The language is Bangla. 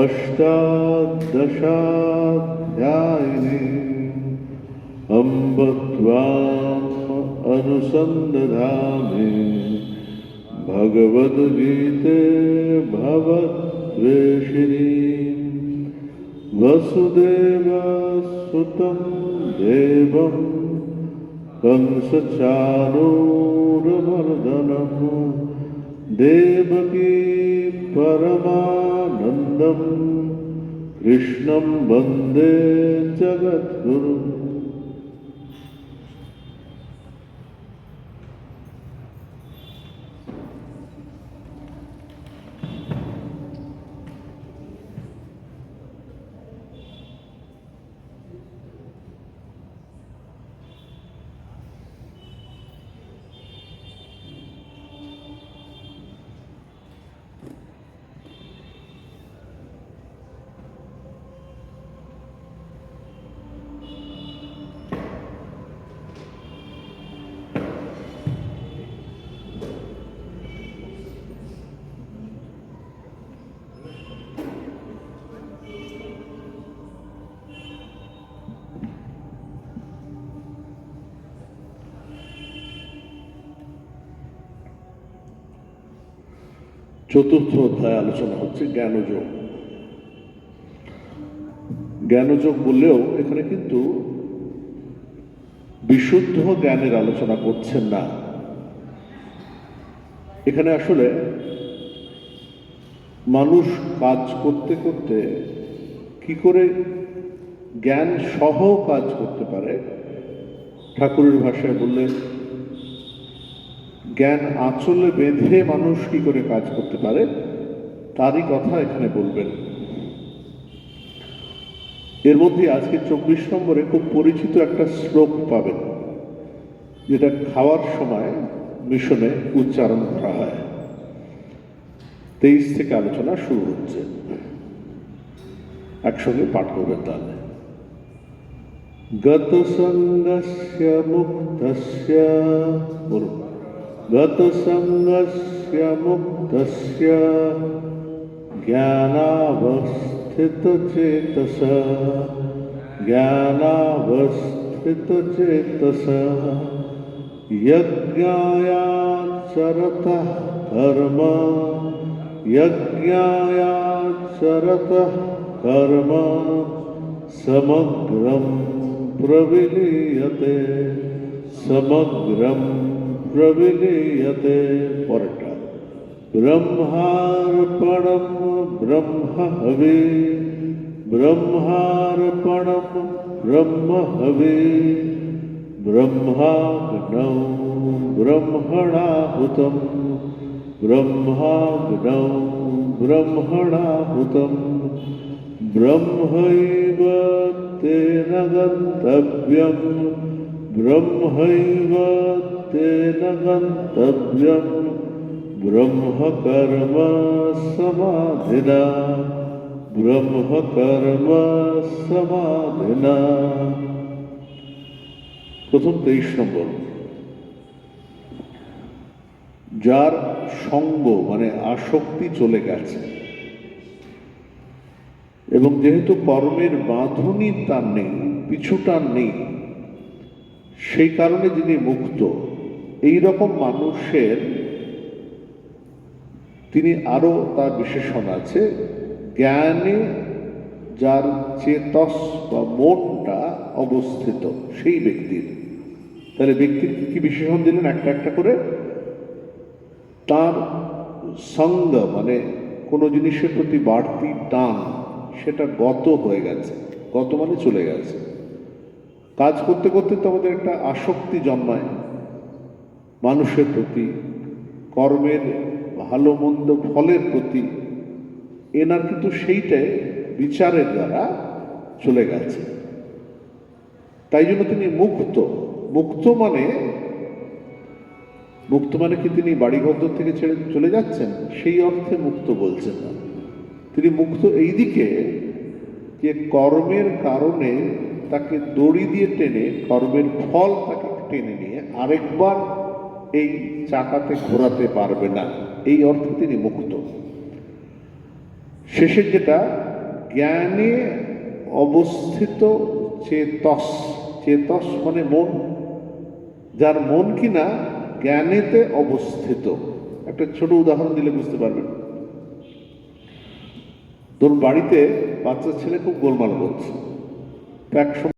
अष्टादशाध्यायिनी अम्ब त्वाम् अनुसन्दधामि भगवद्गीते भवद्वेषिणी वसुदेवसुतं देवं कंसचानूरमर्दनम् देवकी परमानन्दं कृष्णं वन्दे जगद्गुरुम् চতুর্থ অধ্যায় আলোচনা হচ্ছে জ্ঞানযোগ। জ্ঞানযোগ বললেও এখানে কিন্তু বিশুদ্ধ জ্ঞানের আলোচনা করছেন না। এখানে আসলে মানুষ কাজ করতে করতে কি করে জ্ঞান সহ কাজ করতে পারে, ঠাকুরের ভাষায় বললেন জ্ঞান আঁচলে বেঁধে মানুষ কি করে কাজ করতে পারে? তারই কথা এখানে বলবেন। এর মধ্যে আজকে চব্বিশ নম্বরে খুব পরিচিত একটা শ্লোক পাবেন, যেটা খাওয়ার সময় মিশনে উচ্চারণ করা হয়। তেইশ থেকে আলোচনা শুরু হচ্ছে। একসঙ্গে পাঠ করবেন তাহলে। গত সঙ্গস্য মুক্তস্য বলুন। गतसङ्गस्य मुक्तस्य ज्ञानावस्थितचेतस। ज्ञानावस्थितचेतस। यज्ञायाचरतः कर्म। यज्ञायाचरतः कर्म। समग्रं प्रविलीयते। समग्रं প্রবিলীয়তে পরটা ব্রহ্মার্পণম ব্রহ্ম হবে ব্রহ্মার্পণম ব্রহ্ম হবে ব্রহ্মাগ্নৌ ব্রহ্মণাহুতম ব্রহ্মাগ্নৌ ব্রহ্মণাহুতম ব্রহ্মৈব তেন গন্তব্যম ব্রহ্মৈব तेन गन्तव्यं ब्रह्मकर्म समाधिना ব্রহ্মকর্ম সমাধিনা প্রথম তেইশ নম্বর যার সঙ্গ মানে আসক্তি চলে গেছে এবং যেহেতু কর্মের বাঁধনই তার নেই পিছুটার নেই সেই কারণে যিনি মুক্ত এই রকম মানুষের তিনি আরও তার বিশেষণ আছে। জ্ঞানে যার চেতস বা মনটা অবস্থিত, সেই ব্যক্তির। তাহলে ব্যক্তির কি কি বিশেষণ দিলেন একটা একটা করে? তার সঙ্গ মানে কোনো জিনিসের প্রতি বাড়তি টান সেটা গত হয়ে গেছে। গত মানে চলে গেছে। কাজ করতে করতে তো আমাদের একটা আসক্তি জন্মায়। মানুষের প্রতি, কর্মের ভালো মন্দ ফলের প্রতি, এনার কিন্তু সেইটাই বিচারের দ্বারা চলে গেছে। তাই জন্য তিনি মুক্ত। মুক্ত মানে মুক্ত মানে কি তিনি বাড়িঘর থেকে ছেড়ে চলে যাচ্ছেন? সেই অর্থে মুক্ত বলছেন না। তিনি মুক্ত এই দিকে যে কর্মের কারণে তাকে দড়ি দিয়ে টেনে, কর্মের ফল তাকে টেনে নিয়ে আরেকবার এই চাকাতে ঘোরাতে পারবে না। এই অর্থে তিনি মুক্ত। শেষে যেটা, জ্ঞানে অবস্থিত চেতস। চেতস মানে মন। যার মন কিনা জ্ঞানেতে অবস্থিত। একটা ছোট উদাহরণ দিলে বুঝতে পারবেন। তোর বাড়িতে বাচ্চা ছেলে খুব গোলমাল করছে। এক